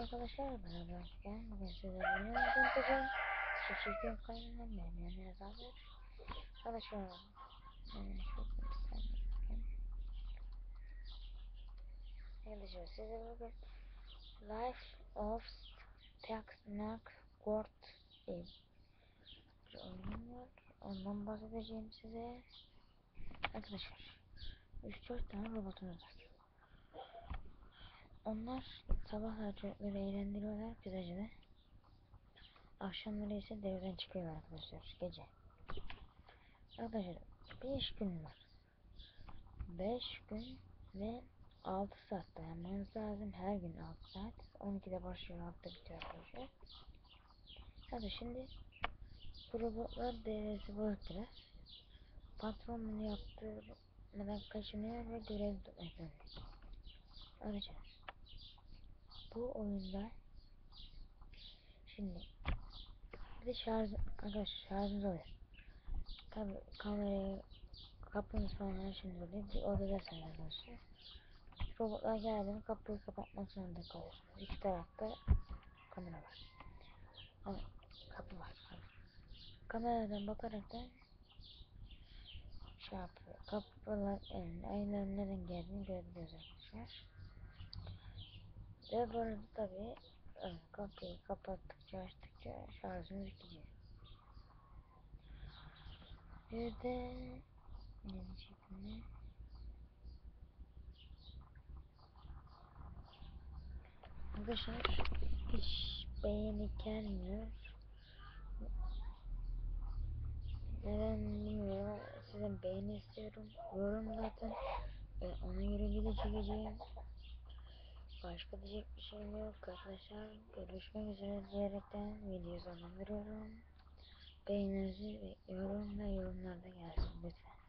arkadaşlar ben bugün sizlerle yeni tanıtacağım Çiçekten kaynağım benim yanına haber Arkadaşlar yani saniye bakayım. Arkadaşlar size bugün Life of Taxnax Court diye bir oyun var. Ondan bahsedeceğim size. Arkadaşlar 3-4 tane robotumuz var onlar sabahlar çocukları eğlendiriyorlar de. Akşamları ise devreden çıkıyor arkadaşlar gece. Arkadaşlar 5 gün var. 5 gün ve 6 saat dayanmanız lazım. Her gün 6 saat. 12'de başlıyor 6'da bitiyor arkadaşlar. Hadi şimdi bu robotlar devresi biraz. Patron bunu yaptırmadan kaçınıyor ve görev tutmak zorunda. Ayrıca bu oyunda şimdi bir de şarj arkadaşlar şarjınız oluyor. Tabi kamerayı kapınız falan her şeyiniz oluyor. Bir odadasınız arkadaşlar. Robotlar geldiğinde kapıyı kapatmak zorunda kalıyorsunuz. İki tarafta kamera var. Ama kapı var. Kameradan bakarak da şey yapıyor. Kapılar yani ayıların nereden geldiğini görebiliyoruz arkadaşlar. Ve bu arada tabi kapıyı kapattıkça açtıkça şarjımız gidiyor. Bir de ne diyecektim ne? Arkadaşlar hiç beğeni gelmiyor. Neden bilmiyorum. Sizden beğeni istiyorum. Yorum zaten. Ve ona göre video çekeceğim. Başka diyecek bir şeyim yok arkadaşlar. Görüşmek üzere diyerekten videoyu sonlandırıyorum. Beğeninizi bekliyorum ve yorumlarda gelsin lütfen.